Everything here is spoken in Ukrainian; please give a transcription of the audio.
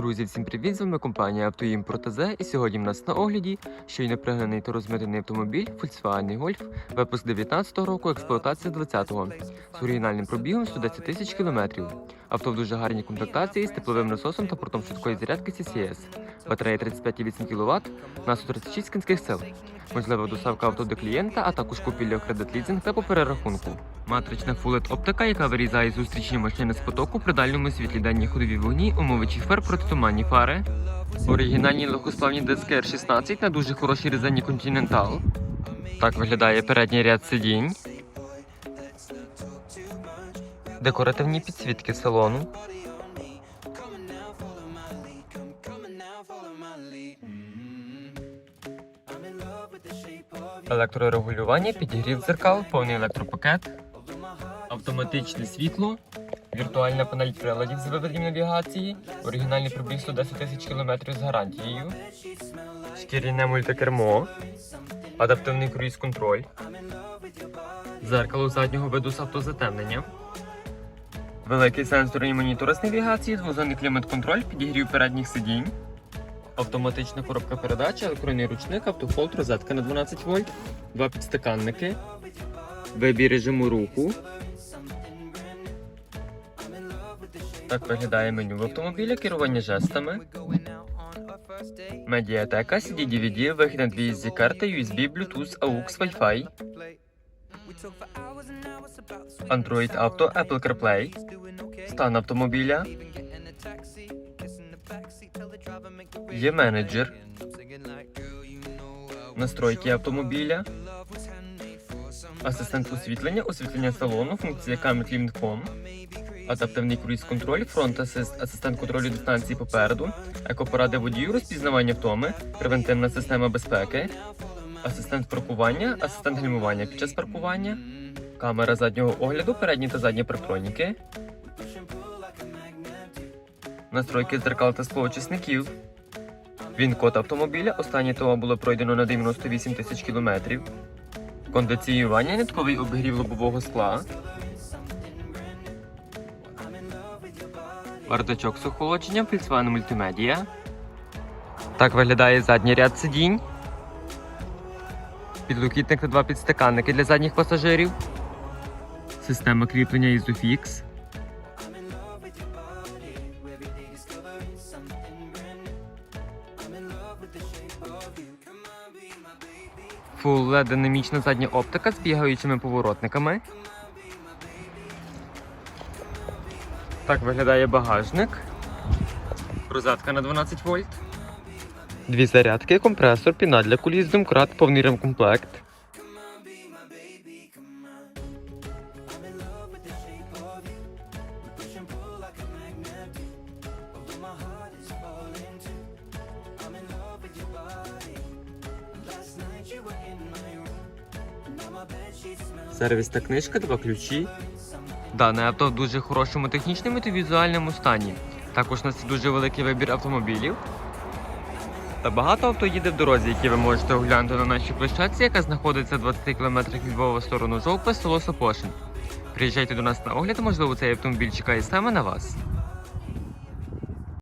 Друзі, всім привіт! З вами компанія Автоімпорт і сьогодні в нас на огляді щойно пригнаний та розмитений автомобіль Volkswagen Golf, випуск 19-го року, експлуатація 20-го, з оригінальним пробігом 110 тисяч кілометрів. Авто в дуже гарній комплектації з тепловим насосом та портом швидкої зарядки CCS. Батарея 35,8 кВт на 136 кінських сил. Можлива доставка авто до клієнта, а також купівля кредит лізинг та по перерахунку. Матрична фулет оптика, яка вирізає зустрічні машини з потоку при дальньому світлі дані ходові вогні, умовичі фар протитуманні фари. Оригінальні легкосплавні диски R16 на дуже хорошій резині Continental. Так виглядає передній ряд сидінь. Декоративні підсвітки салону. Електрорегулювання, підігрів дзеркал, повний електропакет, автоматичне світло, віртуальна панель приладів з виведенням навігації, оригінальний пробіг 110 тисяч кілометрів з гарантією, шкіряне мультикермо, адаптивний круїз-контроль, зеркало заднього виду з автозатемненням, великий сенсорний монітор з навігації, двозонний клімат-контроль, підігрів передніх сидінь. Автоматична коробка передач, електронний ручник, автохолд, розетка на 12 вольт, два підстаканники, вибір режиму руху. Так виглядає меню в автомобілі, керування жестами. Медіатека, CD DVD, вихід на дві карти, USB, Bluetooth, AUX, Wi-Fi. Android Auto, Apple CarPlay. Стан автомобіля. Є менеджер. Настройки автомобіля. Асистент освітлення, освітлення салону, функція Camera Limit адаптивний круїз-контроль, фронт асист, асистент контролю дистанції попереду, екопоради водію, розпізнавання втоми, превентивна система безпеки, асистент паркування, асистент гальмування під час паркування, камера заднього огляду, передні та задні партроніки, настройки дзеркал та склоочисників, він код автомобіля, останнє ТО було пройдено на 98 тисяч кілометрів. Кондиціювання, нитковий обігрів лобового скла. Бардачок з охолодженням, Volkswagen мультимедіа. Так виглядає задній ряд сидінь. Підлокітник та два підстаканники для задніх пасажирів. Система кріплення Isofix. Full LED динамічна задня оптика з бігаючими поворотниками. Так виглядає багажник. Розетка на 12 вольт. Дві зарядки, компресор, піна для куліс, домкрат, повний ремкомплект. Сервісна книжка, два ключі. Дане авто в дуже хорошому технічному та візуальному стані. Також у нас є дуже великий вибір автомобілів. Та багато авто їде в дорозі, які ви можете оглянути на нашій площадці, яка знаходиться 20 км від Львова в сторону Жовпи, село Сопошин. Приїжджайте до нас на огляд, можливо, цей автомобіль чекає саме на вас.